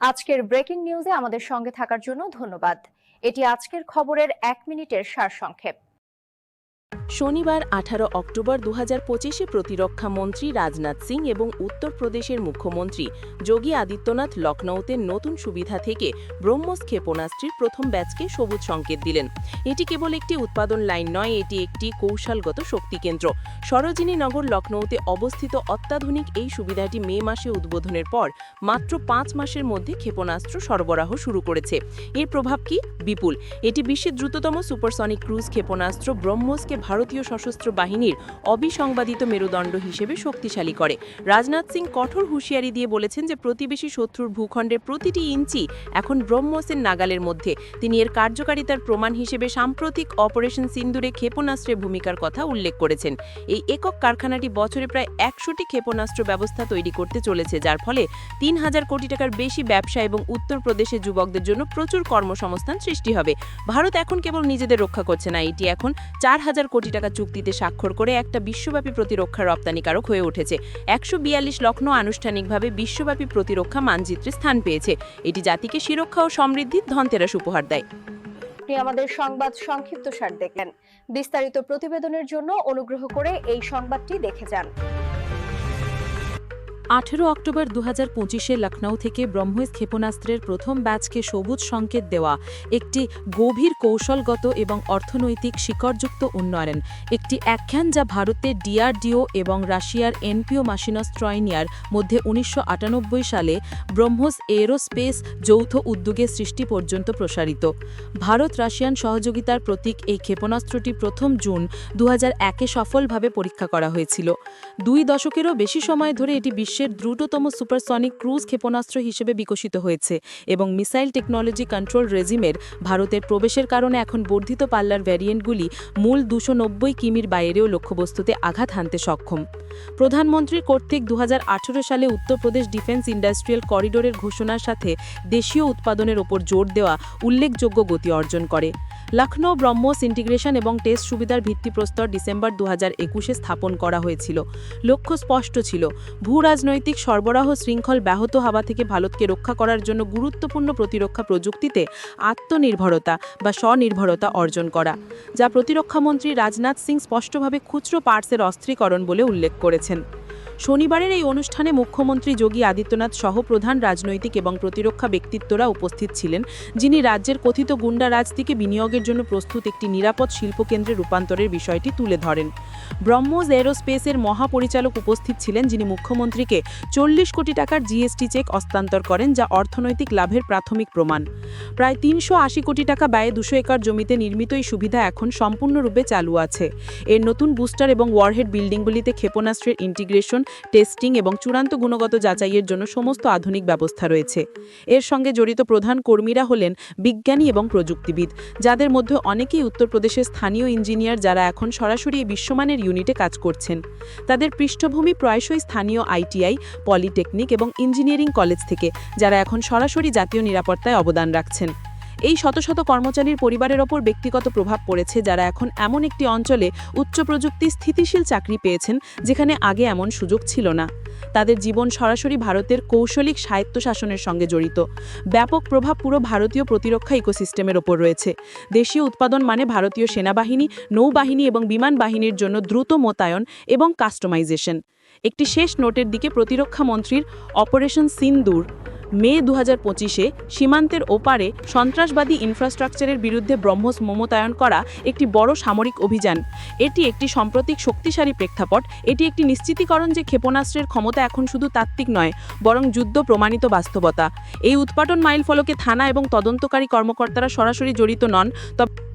আজকের ব্রেকিং নিউজে আমাদের সঙ্গে থাকার জন্য ধন্যবাদ। এটি আজকের খবরের এক মিনিটের সারসংক্ষেপ। শনিবার আঠারো অক্টোবর দু হাজার পঁচিশে প্রতিরক্ষা মন্ত্রী রাজনাথ সিং এবং উত্তরপ্রদেশের মুখ্যমন্ত্রী যোগী আদিত্যনাথ লখনৌতে নতুন সুবিধা থেকে ব্রহ্মস ক্ষেপণাস্ত্রের প্রথম ব্যাচকে সবুজ সংকেত দিলেন। এটি কেবল একটি উৎপাদন লাইন নয়, এটি একটি কৌশলগত শক্তি কেন্দ্র। সরোজিনী নগর লখনৌতে অবস্থিত অত্যাধুনিক এই সুবিধাটি মে মাসে উদ্বোধনের পর মাত্র পাঁচ মাসের মধ্যে ক্ষেপণাস্ত্র সরবরাহ শুরু করেছে। এর প্রভাব কি? বিপুল। এটি বিশ্বের দ্রুততম সুপারসনিক ক্রুজ ক্ষেপণাস্ত্র ব্রহ্মসকে ভারতীয় সশস্ত্র বাহিনীর অবিসংবাদিত মেরুদণ্ড হিসেবে শক্তিশালী করে। রাজনাথ সিং কঠোর হুঁশিয়ারি দিয়ে বলেছেন যে, প্রতিবেশী শত্রুর ভূখণ্ডের প্রতিটি ইঞ্চি এখন ব্রহ্মসের নাগালের মধ্যে। তিনি এর কার্যকারিতার প্রমাণ হিসেবে সাম্প্রতিক অপারেশন সিন্দুরে ক্ষেপণাস্ত্রের ভূমিকার কথা উল্লেখ করেছেন। এই একক কারখানাটি বছরে প্রায় একশোটি ক্ষেপণাস্ত্র ব্যবস্থা তৈরি করতে চলেছে, যার ফলে তিন হাজার কোটি টাকার বেশি ব্যবসা এবং উত্তরপ্রদেশের যুবকদের জন্য প্রচুর কর্মসংস্থান সৃষ্টি হবে। ভারত এখন কেবল নিজেদের রক্ষা করছে না, এটি এখন চার হাজার কোটি টাকা চুক্তিতে স্বাক্ষর করে একটা বিশ্বব্যাপী প্রতিরক্ষা রপ্তানিকারক হয়ে উঠেছে। একশো বিয়াল্লিশ লক্ষ্ণৌ আনুষ্ঠানিকভাবে বিশ্বব্যাপী প্রতিরক্ষা মানচিত্রে স্থান পেয়েছে। এটি জাতিকে সুরক্ষা ও সমৃদ্ধির ধনতেরাস উপহার দেয়। আপনি আমাদের সংবাদ সংক্ষিপ্ত সার দেখলেন। বিস্তারিত প্রতিবেদনের জন্য অনুগ্রহ করে এই সংবাদটি দেখে যান। আঠেরো অক্টোবর দু হাজার পঁচিশে লখনৌ থেকে ব্রহ্মস ক্ষেপণাস্ত্রের প্রথম ব্যাচকে সবুজ সংকেত দেওয়া একটি গভীর কৌশলগত এবং অর্থনৈতিক শিকড়যুক্ত উন্নয়ন, একটি আখ্যান যা ভারতের ডিআরডিও এবং রাশিয়ার এনপিও মাসিনস্ট্রয়নিয়ার মধ্যে উনিশশো আটানব্বই সালে ব্রহ্মস এরোস্পেস যৌথ উদ্যোগে সৃষ্টি পর্যন্ত প্রসারিত। ভারত রাশিয়ান সহযোগিতার প্রতীক এই ক্ষেপণাস্ত্রটি প্রথম জুন দু সফলভাবে পরীক্ষা করা হয়েছিল। দুই দশকেরও বেশি সময় ধরে এটি বিশ্বের দ্রুততম সুপারসনিক ক্রুজ ক্ষেপণাস্ত্র হিসেবে বিকশিত হয়েছে এবং মিসাইল টেকনোলজি কন্ট্রোল রেজিমের ভারতের প্রবেশের কারণে এখন বর্ধিত পাল্লার ভ্যারিয়েন্টগুলি মূল দুশো কিমির বাইরেও লক্ষ্যবস্তুতে আঘাত হানতে সক্ষম। প্রধানমন্ত্রী কর্তৃক দু হাজার আঠেরো সালে উত্তরপ্রদেশ ডিফেন্স ইন্ডাস্ট্রিয়াল করিডোরের ঘোষণার সাথে দেশীয় উৎপাদনের ওপর জোর দেওয়া উল্লেখযোগ্য গতি অর্জন করে। লখনৌ ব্রহ্মোস ইন্টিগ্রেশন এবং টেস্ট সুবিধার ভিত্তিপ্রস্তর ডিসেম্বর দু হাজার একুশে স্থাপন করা হয়েছিল। লক্ষ্য স্পষ্ট ছিল, ভূ রাজনৈতিক সরবরাহ শৃঙ্খল ব্যাহত হওয়া থেকে ভারতকে রক্ষা করার জন্য গুরুত্বপূর্ণ প্রতিরক্ষা প্রযুক্তিতে আত্মনির্ভরতা বা স্বনির্ভরতা অর্জন করা, যা প্রতিরক্ষামন্ত্রী রাজনাথ সিং স্পষ্টভাবে খুচরো পার্টসের অস্ত্রীকরণ বলে উল্লেখ করেছেন। শনিবারের এই অনুষ্ঠানে মুখ্যমন্ত্রী যোগী আদিত্যনাথ সহ প্রধান রাজনৈতিক এবং প্রতিরক্ষা ব্যক্তিত্বরা উপস্থিত ছিলেন, যিনি রাজ্যের কথিত গুন্ডা রাজ থেকে বিনিয়োগের জন্য প্রস্তুত একটি নিরাপদ শিল্পকেন্দ্রে রূপান্তরের বিষয়টি তুলে ধরেন। ব্রহ্মোস এরোস্পেসের মহাপরিচালক উপস্থিত ছিলেন, যিনি মুখ্যমন্ত্রীকে চল্লিশ কোটি টাকার জিএসটি চেক হস্তান্তর করেন, যা অর্থনৈতিক লাভের প্রাথমিক প্রমাণ। প্রায় তিনশো আশি কোটি টাকা ব্যয়ে দুশো একর জমিতে নির্মিত এই সুবিধা এখন সম্পূর্ণরূপে চালু আছে। এর নতুন বুস্টার এবং ওয়ারহেড বিল্ডিংগুলিতে ক্ষেপণাস্ত্রের ইন্টিগ্রেশন টেস্টিং এবং চূড়ান্ত গুণগত যাচাইয়ের জন্য সমস্ত আধুনিক ব্যবস্থা রয়েছে। এর সঙ্গে জড়িত প্রধান কর্মীরা হলেন বিজ্ঞানী এবং প্রযুক্তিবিদ, যাদের মধ্যে অনেকেই উত্তরপ্রদেশের স্থানীয় ইঞ্জিনিয়ার যারা এখন সরাসরি বিশ্বমানের ইউনিটে কাজ করছেন। তাদের পৃষ্ঠভূমি প্রায়শই স্থানীয় আইটিআই, পলিটেকনিক এবং ইঞ্জিনিয়ারিং কলেজ থেকে, যারা এখন সরাসরি জাতীয় নিরাপত্তায় অবদান রাখছেন। এই শত শত কর্মচারীর পরিবারের ওপর ব্যক্তিগত প্রভাব পড়েছে, যারা এখন এমন একটি অঞ্চলে উচ্চ প্রযুক্তি স্থিতিশীল চাকরি পেয়েছেন, যেখানে আগে এমন সুযোগ ছিল না। তাদের জীবন সরাসরি ভারতের কৌশলিক স্বায়ত্তশাসনের সঙ্গে জড়িত। ব্যাপক প্রভাব পুরো ভারতীয় প্রতিরক্ষা ইকোসিস্টেমের ওপর রয়েছে। দেশীয় উৎপাদন মানে ভারতীয় সেনাবাহিনী, নৌবাহিনী এবং বিমান বাহিনীর জন্য দ্রুত মোতায়েন এবং কাস্টমাইজেশন। একটি শেষ নোটের দিকে প্রতিরক্ষা মন্ত্রীর অপারেশন সিন্দুর মে দু হাজার পঁচিশে সীমান্তের ওপারে সন্ত্রাসবাদী ইনফ্রাস্ট্রাকচারের বিরুদ্ধে ব্রহ্মস মমতায়ন করা একটি বড় সামরিক অভিযান। এটি একটি সাম্প্রতিক শক্তিশালী প্রেক্ষাপট। এটি একটি নিশ্চিতীকরণ যে ক্ষেপণাস্ত্রের ক্ষমতা এখন শুধু তাত্ত্বিক নয়, বরং যুদ্ধ প্রমাণিত বাস্তবতা। এই উৎপাদন মাইল ফলকে থানা এবং তদন্তকারী কর্মকর্তারা সরাসরি জড়িত নন, তবে